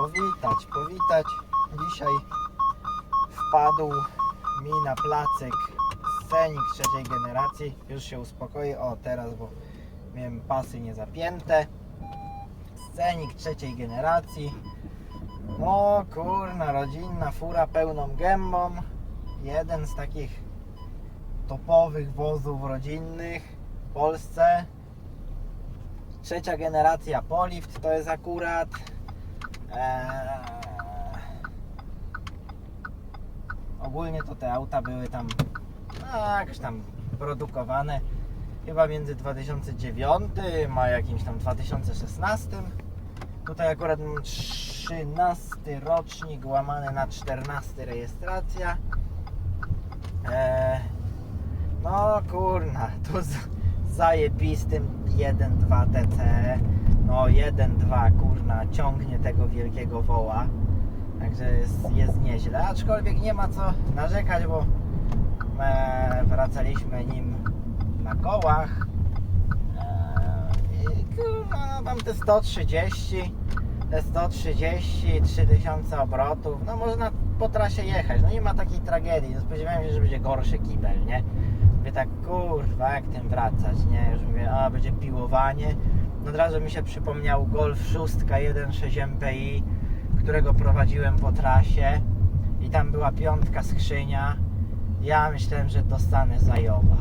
powitać, powitać. Dzisiaj wpadł mi na placyk scenik trzeciej generacji. Już się uspokoi. O, teraz, bo miałem pasy niezapięte. Scenik trzeciej generacji. O kurna, rodzinna fura pełną gębą. Jeden z takich topowych wozów rodzinnych w Polsce. Trzecia generacja Polift to jest akurat ogólnie to te auta były tam no, jakoś tam produkowane chyba między 2009 a jakimś tam 2016 tutaj akurat mam 13 rocznik łamany na 14 rejestracja. Eee, no kurna tu z, zajebistym 1.2 TCE no 1.2 kurna ciągnie tego wielkiego woła. Także jest, jest nieźle. Aczkolwiek nie ma co narzekać bo e, wracaliśmy nim na kołach. E, i mam te 130 te 130 3000 obrotów. No można po trasie jechać. No nie ma takiej tragedii. No spodziewałem się że będzie gorszy kibel nie? Mówię tak, kurwa, jak tym wracać, nie? Już mówię, a będzie piłowanie. Od razu mi się przypomniał Golf 6 1.6 MPI, którego prowadziłem po trasie i tam była piątka skrzynia. Ja myślałem, że dostanę zajoba.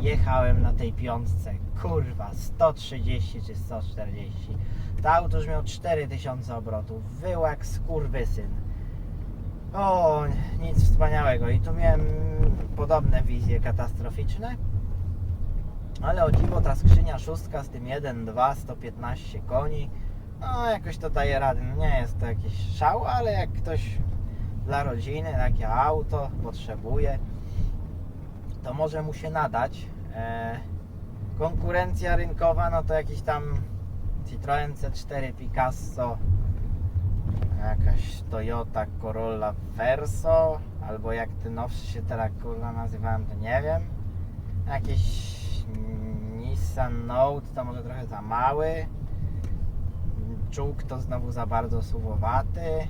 Jechałem na tej piątce, kurwa, 130 czy 140. To auto już miał 4000 obrotów, wyłak skurwysyn. O, nic wspaniałego. I tu miałem podobne wizje katastroficzne. Ale o dziwo ta skrzynia szóstka z tym 1.2, 115 koni, no jakoś to daje radę. No nie jest to jakiś szał, ale jak ktoś dla rodziny takie auto potrzebuje, to może mu się nadać. E, konkurencja rynkowa, no to jakiś tam Citroen C4 Picasso jakaś Toyota Corolla Verso, albo jak te nowsze się teraz kurwa nazywałem, to nie wiem. Jakiś Nissan Note to może trochę za mały. Czuk to znowu za bardzo suwowaty.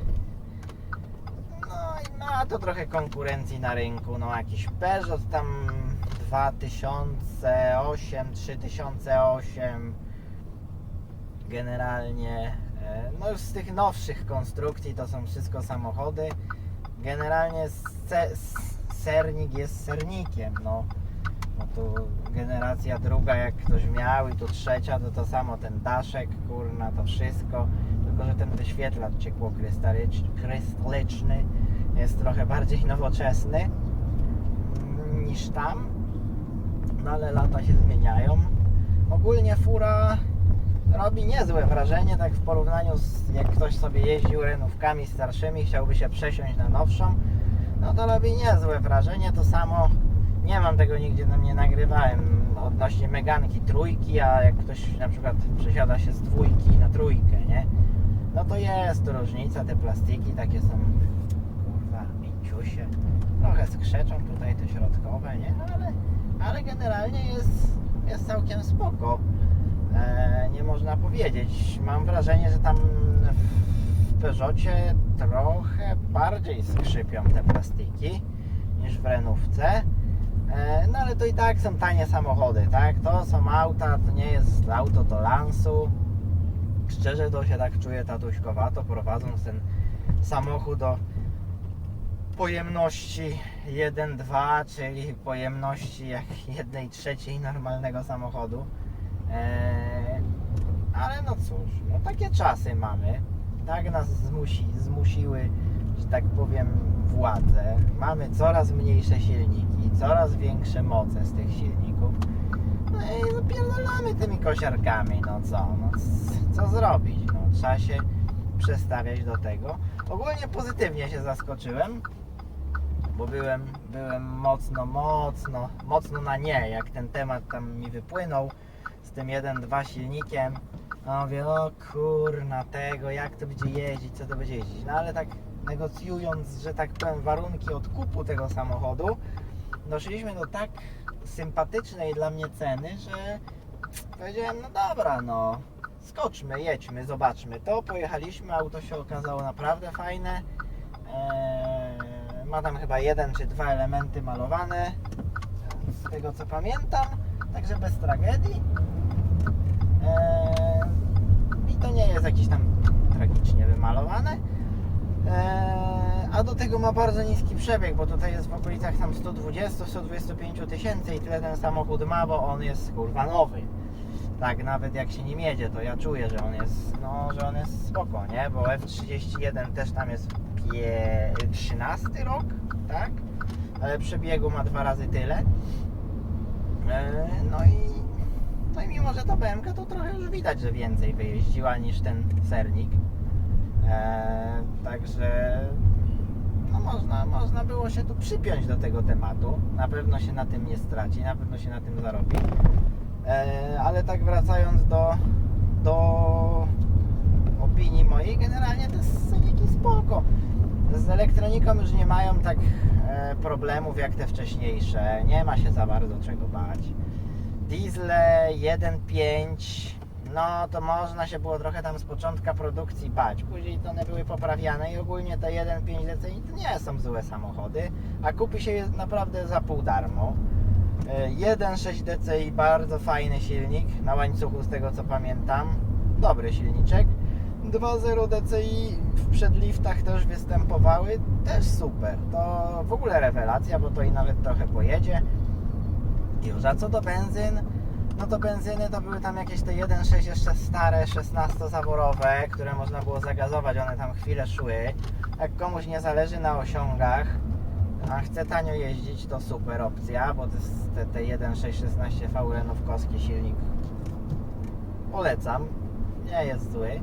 No i ma to trochę konkurencji na rynku. No jakiś Peugeot tam 2008, 3008 generalnie e, no już z tych nowszych konstrukcji to są wszystko samochody generalnie sernik jest sernikiem no. No tu generacja druga jak ktoś miał i tu trzecia to to samo ten daszek kurna to wszystko. Tylko że ten wyświetlacz ciekłokrystaliczny krystaliczny jest trochę bardziej nowoczesny niż tam. No ale lata się zmieniają. Ogólnie fura robi niezłe wrażenie, tak w porównaniu z jak ktoś sobie jeździł renówkami starszymi, chciałby się przesiąść na nowszą, no to robi niezłe wrażenie. To samo nie mam tego nigdzie na mnie nagrywałem odnośnie Meganki trójki, a jak ktoś na przykład przesiada się z dwójki na trójkę, nie? No to jest tu różnica, te plastiki takie są kurwa mięciusie. Trochę skrzeczą tutaj te środkowe, nie? No ale, ale generalnie jest, jest całkiem spoko e, nie można powiedzieć. Mam wrażenie, że tam w Peugeotie trochę bardziej skrzypią te plastiki niż w Renówce. E, no ale to i tak są tanie samochody, tak? To są auta, to nie jest auto do lansu. Szczerze to się tak czuję tatuśkowato, prowadząc ten samochód do pojemności 1,2, czyli pojemności jak 1 trzeciej normalnego samochodu. Eee, ale no cóż, no takie czasy mamy. Tak nas zmusi, zmusiły, że tak powiem, władze. Mamy coraz mniejsze silniki, coraz większe moce z tych silników. No i zapierdolamy tymi kosiarkami, no co, no co zrobić? No, trzeba się przestawiać do tego. Ogólnie pozytywnie się zaskoczyłem, bo byłem, byłem mocno, mocno, mocno na nie, jak ten temat tam mi wypłynął z tym 1.2 silnikiem. No mówię, o kurna tego, jak to będzie jeździć, co to będzie jeździć. No ale tak negocjując, że tak powiem, warunki odkupu tego samochodu, doszliśmy do tak sympatycznej dla mnie ceny, że powiedziałem, no dobra, no skoczmy, jedźmy, zobaczmy to. Pojechaliśmy, auto się okazało naprawdę fajne. Eee, ma tam chyba jeden czy dwa elementy malowane, z tego co pamiętam, także bez tragedii. Eee, I to nie jest jakieś tam tragicznie wymalowane. Eee, a do tego ma bardzo niski przebieg, bo tutaj jest w okolicach tam 120-125 tysięcy i tyle ten samochód ma, bo on jest kurwa nowy. Tak, nawet jak się nim jedzie, to ja czuję, że on jest, no, że on jest spoko, nie? Bo F31 też tam jest pie... 13 rok, tak? Ale przebiegu ma dwa razy tyle. Eee, No i, no i mimo, że to BMK, to trochę już widać, że więcej wyjeździła niż ten sernik. Także no można, można było się tu przypiąć do tego tematu. Na pewno się na tym nie straci, na pewno się na tym zarobi. Eee, ale tak wracając do, do opinii mojej, generalnie te sceniki spoko. Z elektroniką już nie mają tak e, problemów jak te wcześniejsze. Nie ma się za bardzo czego bać. Diesle 1.5 no to można się było trochę tam z początka produkcji bać. Później to one były poprawiane i ogólnie te 1.5 DCI to nie są złe samochody, a kupi się je naprawdę za pół darmo. E, 1.6 DCI bardzo fajny silnik na łańcuchu z tego co pamiętam. Dobry silniczek. 2.0 DCI w przedliftach też występowały, też super. To w ogóle rewelacja, bo to i nawet trochę pojedzie. Już, a co do benzyn, no to benzyny to były tam jakieś te 1.6 jeszcze stare, 16-zaworowe, które można było zagazować, one tam chwilę szły. Jak komuś nie zależy na osiągach, a chce tanio jeździć, to super opcja, bo to jest te, te 1.616 V renówkowski silnik polecam, nie jest zły.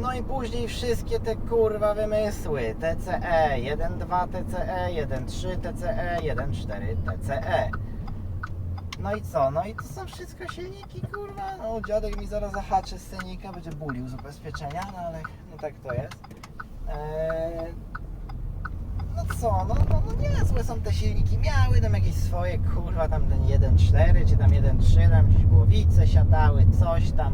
No i później wszystkie te kurwa wymysły TCE, 1.2 TCE, 1.3 TCE, 1.4 TCE. No i co? No i to są wszystko silniki, kurwa. No dziadek mi zaraz zahaczy scenika, będzie bulił z ubezpieczenia, no ale no tak to jest. Eee, no co, no, no, no nie złe są te silniki, miały tam jakieś swoje, kurwa, tam ten 1.4 czy tam 1.3, tam gdzieś głowice siadały, coś tam.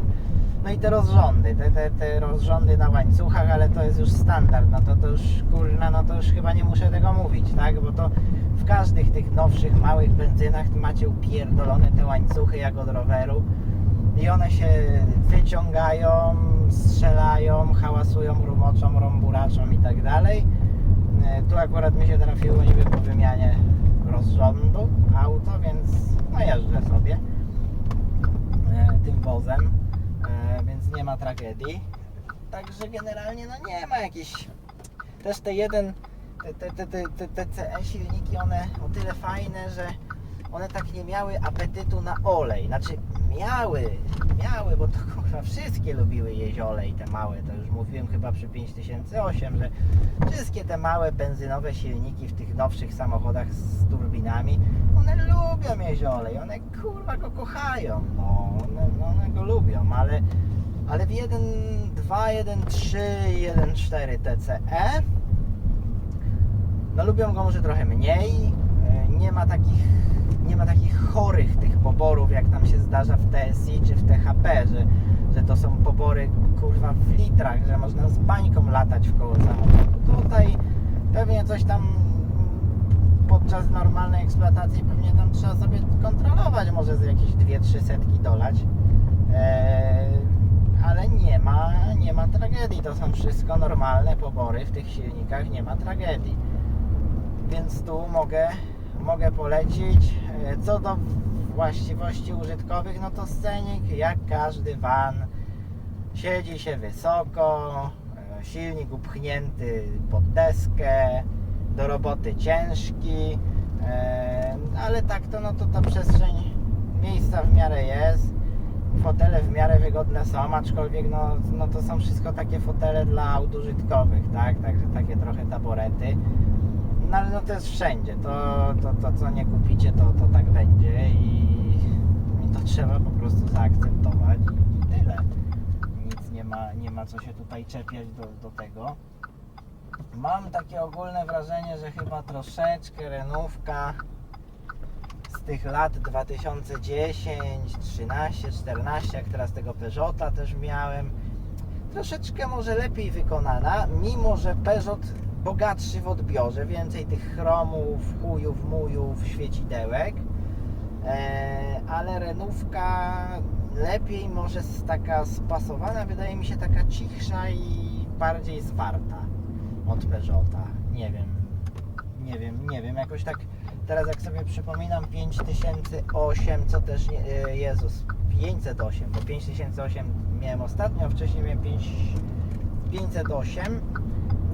No i te rozrządy, te, te, te rozrządy na łańcuchach, ale to jest już standard, no to, to już kurna, no to już chyba nie muszę tego mówić, tak? Bo to w każdych tych nowszych, małych benzynach macie upierdolone te łańcuchy jak od roweru i one się wyciągają, strzelają, hałasują, rumoczą, rąburaczą i tak dalej. E, Tu akurat mi się trafiło niby po wymianie rozrządu auto, więc no jeżdżę sobie e, tym wozem, e, więc nie ma tragedii. Także generalnie no nie ma jakichś też te jeden te, te, te, te, te, CE silniki one o tyle fajne, że one tak nie miały apetytu na olej. Znaczy miały, miały, bo to kurwa wszystkie lubiły jeść olej, te małe. To już mówiłem chyba przy 5008, że wszystkie te małe benzynowe silniki w tych nowszych samochodach z turbinami, one lubią jeść olej, one kurwa go kochają, no, one, no, one go lubią, ale, ale w 1.2, 1.3 i 1.4 TCE no lubią go może trochę mniej. e, Nie ma takich, nie ma takich chorych tych poborów, jak tam się zdarza w TSI czy w THP, że, że to są pobory kurwa w litrach, że można z bańką latać w koło samochodu. Tutaj pewnie coś tam podczas normalnej eksploatacji pewnie tam trzeba sobie kontrolować, może z jakieś 2-3 setki dolać. Eee, ale nie ma, nie ma tragedii. To są wszystko normalne pobory w tych silnikach, nie ma tragedii więc tu mogę, mogę polecić. E, Co do właściwości użytkowych, no to scenik jak każdy van siedzi się wysoko, e, silnik upchnięty pod deskę, do roboty ciężki, e, ale tak to no to ta przestrzeń miejsca w miarę jest. Fotele w miarę wygodne są, aczkolwiek no, no to są wszystko takie fotele dla aut użytkowych, tak? Także takie trochę taborety. No ale no to jest wszędzie. To, to, to co nie kupicie, to, to tak będzie i, i to trzeba po prostu zaakceptować i tyle. Nic nie ma, nie ma co się tutaj czepiać do, do tego. Mam takie ogólne wrażenie, że chyba troszeczkę renówka z tych lat 2010, 13, 14, jak teraz tego Peugeota też miałem, troszeczkę może lepiej wykonana, mimo że Peugeot bogatszy w odbiorze, więcej tych chromów, chujów, mujów, świecidełek, e, ale Renówka lepiej może taka spasowana, wydaje mi się taka cichsza i bardziej zwarta od Peugeota. Nie wiem, nie wiem, nie wiem, jakoś tak teraz jak sobie przypominam 5008, co też nie, e, Jezus, 508, bo 5008 miałem ostatnio, a wcześniej miałem 5, 508,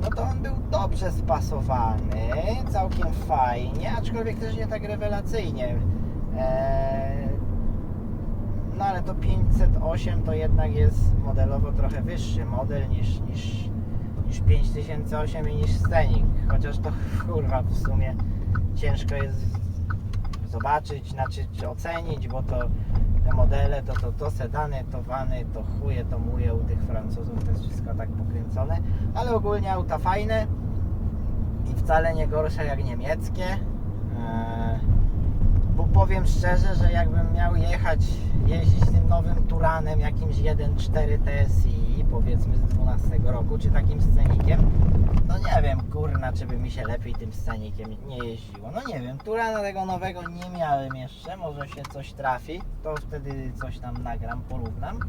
no to on był dobrze spasowany, całkiem fajnie, aczkolwiek też nie tak rewelacyjnie. Eee, no ale to 508 to jednak jest modelowo trochę wyższy model niż, niż, niż 5008 i niż Scenic. Chociaż to kurwa w sumie ciężko jest zobaczyć, znaczy czy ocenić, bo to te modele, to, to, to sedany, to wany, to chuje, to muje u tych Francuzów, to jest wszystko tak pokręcone, ale ogólnie auta fajne i wcale nie gorsze jak niemieckie. Eee, bo powiem szczerze, że jakbym miał jechać, jeździć tym nowym Turanem, jakimś 1.4 TSI, powiedzmy z 12 roku, czy takim scenikiem, no nie wiem, kurna, czy by mi się lepiej tym scenikiem nie jeździło. No nie wiem, Turana tego nowego nie miałem jeszcze, może się coś trafi, to wtedy coś tam nagram, porównam.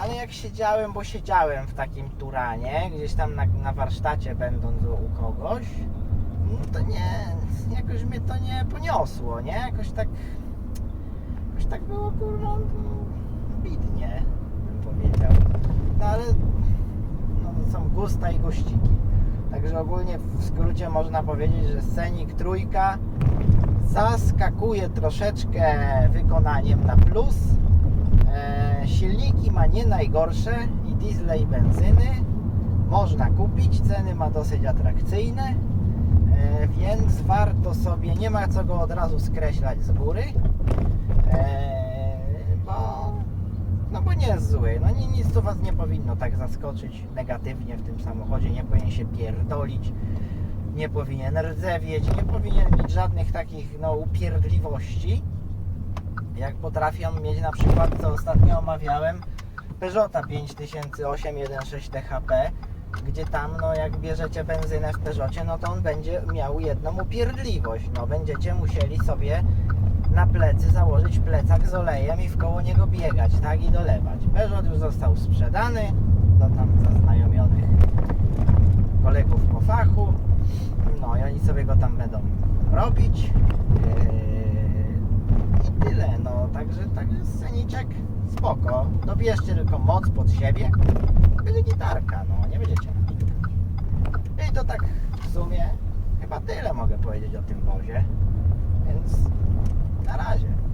Ale jak siedziałem, bo siedziałem w takim Turanie, gdzieś tam na, na warsztacie będąc u kogoś, no to nie, jakoś mnie to nie poniosło, nie? Jakoś tak, jakoś tak było, kurwa, mm, powiedział. No ale no, są gusta i guściki. Także ogólnie w skrócie można powiedzieć, że Scenic trójka zaskakuje troszeczkę wykonaniem na plus. E, silniki ma nie najgorsze i diesle i benzyny można kupić, ceny ma dosyć atrakcyjne. E, więc warto sobie, nie ma co go od razu skreślać z góry, e, bo, no bo nie jest zły. No ni- nic tu Was nie powinno tak zaskoczyć negatywnie w tym samochodzie, nie powinien się pierdolić, nie powinien rdzewieć, nie powinien mieć żadnych takich no, upierdliwości, jak potrafi on mieć na przykład, co ostatnio omawiałem, Peugeota 5008 1.6 THP, gdzie tam, no jak bierzecie benzynę w Peugeocie, no to on będzie miał jedną upierdliwość. No będziecie musieli sobie na plecy założyć plecak z olejem i w koło niego biegać, tak? I dolewać. Peugeot już został sprzedany do tam zaznajomionych kolegów po fachu. No i oni sobie go tam będą robić. Yy, I tyle, no także, także sceniczek spoko. Dobierzcie tylko moc pod siebie. Będzie gitarka, no nie będziecie. I to tak w sumie chyba tyle mogę powiedzieć o tym wozie. garagem.